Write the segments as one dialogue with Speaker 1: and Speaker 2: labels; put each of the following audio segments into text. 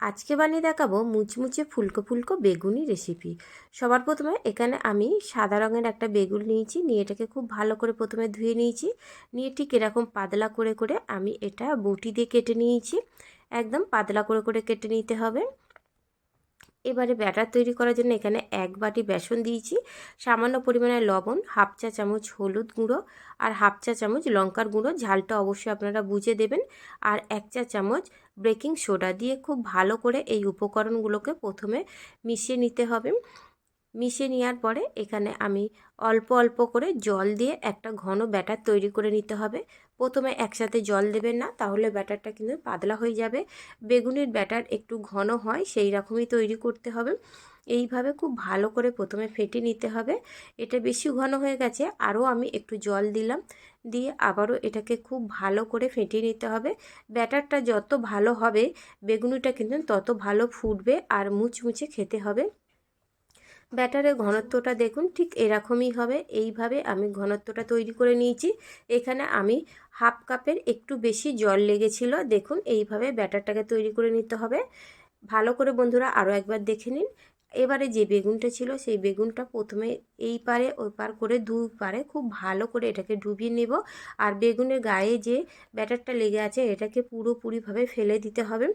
Speaker 1: আজকে বানিয়ে দেখাবো মুচমুচে ফুলকো ফুলকো বেগুনি রেসিপি সবার প্রথমে এখানে আমি সাদা রঙের একটা বেগুন নিয়েছি, নিয়ে এটাকে খুব ভালো করে প্রথমে ধুয়ে নিয়েছি। নিয়ে ঠিক এরকম পাতলা করে করে আমি এটা বটি দিয়ে কেটে নিয়েছি। একদম পাতলা করে করে কেটে নিতে হবে। এবারে ব্যাটার তৈরি করার জন্য এখানে এক বাটি বেসন দিয়েছি। সামান্য পরিমাণে লবণ, হাফ চা চামচ হলুদ গুঁড়ো আর হাফ চা চামচ লঙ্কার গুঁড়ো। ঝালটা অবশ্যই আপনারা বুঝে দেবেন। আর এক চা চামচ বেকিং সোডা দিয়ে খুব ভালো করে এই উপকরণগুলোকে প্রথমে মিশিয়ে নিতে হবে। মিশিয়ে নেওয়ার পরে এখানে আমি অল্প অল্প করে জল দিয়ে একটা ঘন ব্যাটার তৈরি করে নিতে হবে। প্রথমে একসাথে জল দেবেন না, তাহলে ব্যাটারটা কিন্তু পাতলা হয়ে যাবে। বেগুনের ব্যাটার একটু ঘন হয়, সেই রকমই তৈরি করতে হবে। এইভাবে খুব ভালো করে প্রথমে ফেটে নিতে হবে। এটা বেশি ঘন হয়ে গেছে, আরও আমি একটু জল দিলাম। দিয়ে আবারও এটাকে খুব ভালো করে ফেটিয়ে নিতে হবে। ব্যাটারটা যত ভালো হবে, বেগুনিটা কিন্তু তত ভালো ফুটবে আর মুচমুচে খেতে হবে। ব্যাটারের ঘনত্বটা দেখুন, ঠিক এরকমই হবে। এইভাবে আমি ঘনত্বটা তৈরি করে নিয়েছি। এখানে আমি হাফ কাপের একটু বেশি জল লেগেছিল। দেখুন, এইভাবে ব্যাটারটাকে তৈরি করে নিতে হবে। ভালো করে বন্ধুরা আরও একবার দেখে নিন। এবারে যে বেগুনটা ছিল, সেই বেগুনটা প্রথমে এই পারে, ওই পার করে দু পারে খুব ভালো করে এটাকে ডুবিয়ে নেব। আর বেগুনের গায়ে যে ব্যাটারটা লেগে আছে, এটাকে পুরোপুরিভাবে ফেলে দিতে হবে।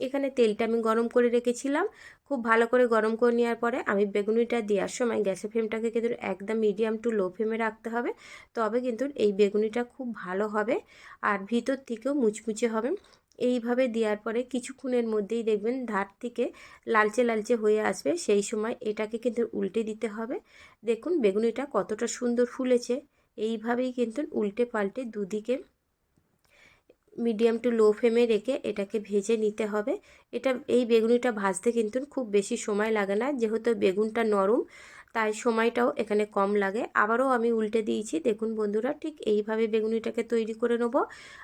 Speaker 1: এখানে তেলটা আমি গরম করে রেখেছিলাম। খুব ভালো করে গরম করে নেওয়ার পরে আমি বেগুনিটা দেওয়ার সময় গ্যাসের ফ্লেমটাকে কিন্তু একদম মিডিয়াম টু লো ফ্লেমে রাখতে হবে। তবে কিন্তু এই বেগুনিটা খুব ভালো হবে আর ভিতর থেকেও মুচমুচে হবে। এইভাবে দেওয়ার পরে কিছুক্ষণের মধ্যেই দেখবেন ধার থেকে লালচে লালচে হয়ে আসবে। সেই সময় এটাকে কিন্তু উল্টে দিতে হবে। দেখুন বেগুনিটা কতটা সুন্দর ফুলেছে। এইভাবেই কিন্তু উল্টে পাল্টে দুদিকে মিডিয়াম টু লো ফ্লেমে রেখে এটাকে ভেজে নিতে হবে। এটা, এই বেগুনিটা ভাজতে কিন্তু খুব বেশি সময় লাগে না। যেহেতু বেগুনটা নরম, তাই সময়টাও এখানে কম লাগে। আবারও আমি উল্টে দিয়েছি। দেখুন বন্ধুরা, ঠিক এইভাবে বেগুনিটাকে তৈরি করে নেব।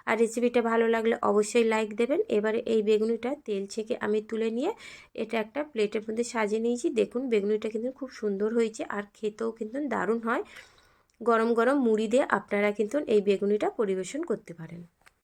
Speaker 1: আর রেসিপিটা ভালো লাগলে অবশ্যই লাইক দেবেন। এবারে এই বেগুনিটা তেল ছেঁকে আমি তুলে নিয়ে এটা একটা প্লেটের মধ্যে সাজিয়ে নিয়েছি। দেখুন বেগুনিটা কিন্তু খুব সুন্দর হয়েছে আর খেতেও কিন্তু দারুণ হয়। গরম গরম মুড়ি দিয়ে আপনারা কিন্তু এই বেগুনিটা পরিবেশন করতে পারেন।